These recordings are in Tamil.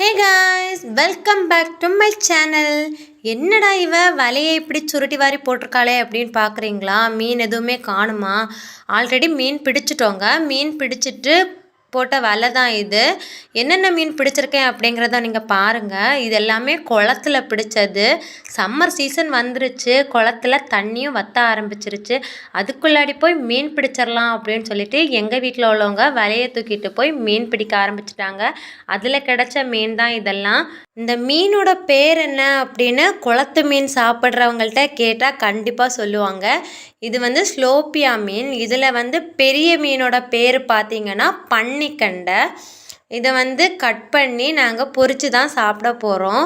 Hey guys welcome back to my channel என்னடா இவ வலையை இப்படி சுருட்டி வாரி போட்டிருக்காளே அப்படின்னு பார்க்குறீங்களா? மீன் எதுவுமே காணுமா? ஆல்ரெடி மீன் பிடிச்சிட்டோங்க. மீன் பிடிச்சிட்டு போட்ட வலை தான் இது. என்னென்ன மீன் பிடிச்சிருக்கேன் அப்படிங்கிறத நீங்கள் பாருங்கள் இது எல்லாமே குளத்துல பிடிச்சது. சம்மர் சீசன் வந்துருச்சு. குளத்துல தண்ணியும் வத்த ஆரம்பிச்சிருச்சு. அதுக்குள்ளாடி போய் மீன் பிடிச்சிடலாம் அப்படின்னு சொல்லிட்டு எங்கள் வீட்டில் உள்ளவங்க வலையை தூக்கிட்டு போய் மீன் பிடிக்க ஆரம்பிச்சிட்டாங்க. அதில் கிடைச்ச மீன் தான் இதெல்லாம். இந்த மீனோட பேர் என்ன அப்படின்னு குளத்து மீன் சாப்பிட்றவங்கள்ட்ட கேட்டால் கண்டிப்பாக சொல்லுவாங்க. இது வந்து ஸ்லோப்பியா மீன். இதில் வந்து பெரிய மீனோட பேர் பார்த்தீங்கன்னா பன்னிக்கண்டை இதை வந்து கட் பண்ணி நாங்கள் பொறிச்சு தான் சாப்பிட போகிறோம்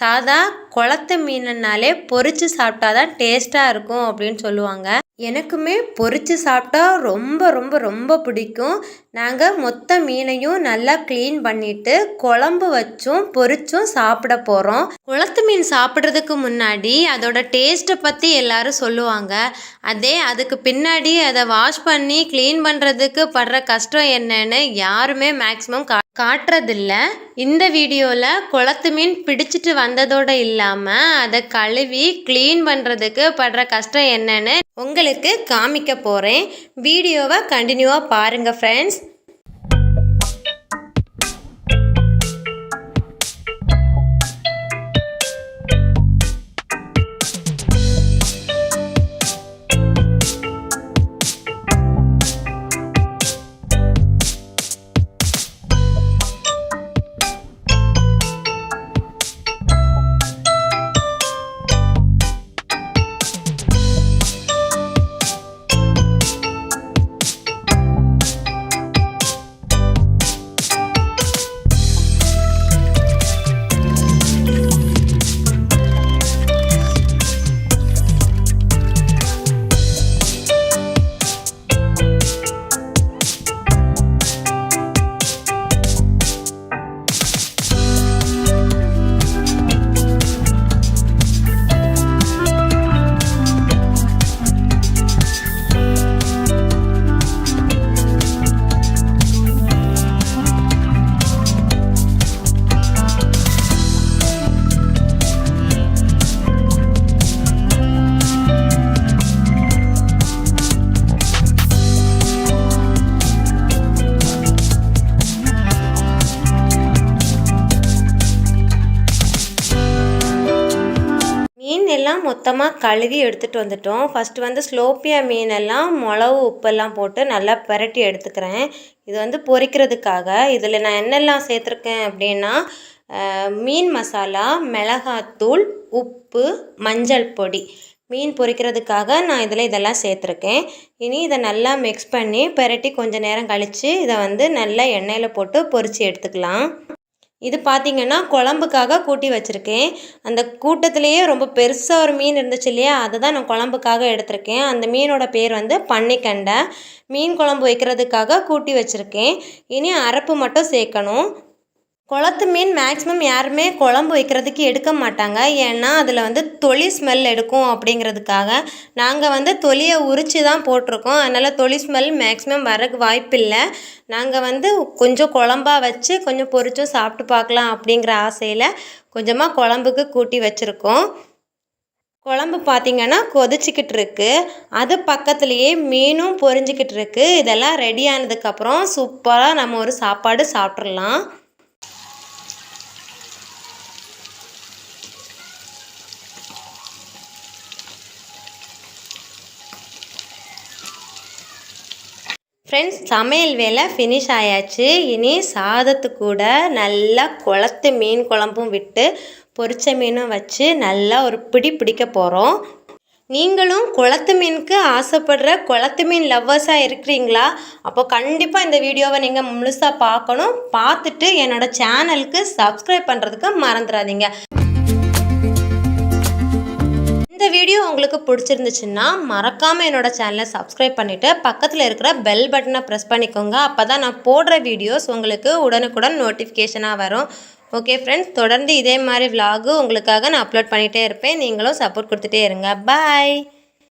சாதா குளத்து மீனுனாலே பொறிச்சு சாப்பிட்டா தான் டேஸ்ட்டாக இருக்கும் அப்படின்னு சொல்லுவாங்க. எனக்குமே பொறிச்சு சாப்பிட்டா ரொம்ப ரொம்ப ரொம்ப பிடிக்கும். நாங்கள் மொத்த மீனையும் நல்லா க்ளீன் பண்ணிவிட்டு குழம்பு வச்சும் பொறிச்சும் சாப்பிட போகிறோம் குளத்து மீன் சாப்பிட்றதுக்கு முன்னாடி அதோட டேஸ்ட்டை பற்றி எல்லாரும் சொல்லுவாங்க. அதே அதுக்கு பின்னாடி அதை வாஷ் பண்ணி க்ளீன் பண்ணுறதுக்கு படுற கஷ்டம் என்னன்னு யாருமே மேக்ஸிமம் கா காட்டுறதில்ல. இந்த வீடியோவில் குளத்து மீன் பிடிச்சிட்டு வந்ததோடு இல்லாமல் அதை கழுவி க்ளீன் பண்ணுறதுக்கு படுற கஷ்டம் என்னன்னு உங்களுக்கு காமிக்க போகிறேன் வீடியோவை கண்டினியூவாக பாருங்கள் ஃப்ரெண்ட்ஸ் மீனெல்லாம் மொத்தமாக கழுவி எடுத்துகிட்டு வந்துட்டோம். ஃபஸ்ட்டு வந்து ஸ்லோப்பியா மீனெல்லாம் மிளவு உப்பெல்லாம் போட்டு நல்லா பிரட்டி எடுத்துக்கிறேன். இது வந்து பொரிக்கிறதுக்காக. இதில் நான் என்னெல்லாம் சேர்த்துருக்கேன் அப்படின்னா மீன் மசாலா மிளகாத்தூள் உப்பு மஞ்சள் பொடி. மீன் பொரிக்கிறதுக்காக நான் இதில் இதெல்லாம் சேர்த்துருக்கேன். இனி இதை நல்லா மிக்ஸ் பண்ணி பிரட்டி கொஞ்சம் நேரம் கழித்து இதை வந்து நல்லா எண்ணெயில் போட்டு பொரித்து எடுத்துக்கலாம். இது பார்த்திங்கன்னா குழம்புக்காக கூட்டி வச்சுருக்கேன். அந்த கூட்டத்துலேயே ரொம்ப பெருசாக ஒரு மீன் இருந்துச்சு இல்லையா? அதை தான் நான் குழம்புக்காக எடுத்திருக்கேன். அந்த மீனோட பேர் வந்து பன்னிக்கண்டை. மீன் குழம்பு வைக்கிறதுக்காக கூட்டி வச்சுருக்கேன். இனி அரப்பு மட்டும் சேர்க்கணும். குளத்து மீன் மேக்ஸிமம் யாருமே குழம்பு வைக்கிறதுக்கு எடுக்க மாட்டாங்க. ஏன்னா அதில் வந்து தொளி ஸ்மெல் எடுக்கும் அப்படிங்கிறதுக்காக நாங்கள் வந்து தொலியை உரித்து தான் போட்டிருக்கோம். அதனால் தொளி ஸ்மெல் மேக்ஸிமம் வரக்கு வாய்ப்பில்லை. நாங்கள் வந்து கொஞ்சம் குழம்பா வச்சு கொஞ்சம் பொரிச்சும் சாப்பிட்டு பார்க்கலாம் அப்படிங்கிற ஆசையில் கொஞ்சமாக குழம்புக்கு கூட்டி வச்சுருக்கோம். குழம்பு பார்த்திங்கன்னா கொதிச்சிக்கிட்டு இருக்குது அது பக்கத்துலேயே மீனும் பொரிஞ்சிக்கிட்டு இருக்குது இதெல்லாம் ரெடி ஆனதுக்கப்புறம் சூப்பராக நம்ம ஒரு சாப்பாடு சாப்பிட்றலாம் ஃப்ரெண்ட்ஸ் சமையல் வேலை ஃபினிஷ் ஆயாச்சு. இனி சாதத்து கூட நல்லா குளத்து மீன் குழம்பும் விட்டு பொரிச்ச மீனும் வச்சு நல்லா ஒரு பிடி பிடிக்க போகிறோம் நீங்களும் குளத்து மீனுக்கு ஆசைப்படுற குளத்து மீன் லவ்வர்ஸாக இருக்கிறீங்களா? அப்போ கண்டிப்பாக இந்த வீடியோவை நீங்கள் முழுசாக பார்க்கணும். பார்த்துட்டு என்னோட சேனலுக்கு சப்ஸ்கிரைப் பண்ணுறதுக்கு மறந்துடாதீங்க. வீடியோ உங்களுக்கு பிடிச்சிருந்துச்சுன்னா மறக்காமல் என்னோட சேனலை சப்ஸ்கிரைப் பண்ணிவிட்டு பக்கத்தில் இருக்கிற பெல் பட்டனை ப்ரெஸ் பண்ணிக்கோங்க. அப்போ தான் நான் போடுற வீடியோஸ் உங்களுக்கு உடனுக்குடன் நோட்டிஃபிகேஷனாக வரும். ஓகே ஃப்ரெண்ட்ஸ் தொடர்ந்து இதே மாதிரி விலாகு உங்களுக்காக நான் அப்லோட் பண்ணிகிட்டே இருப்பேன். நீங்களும் சப்போர்ட் கொடுத்துட்டே இருங்க. பாய்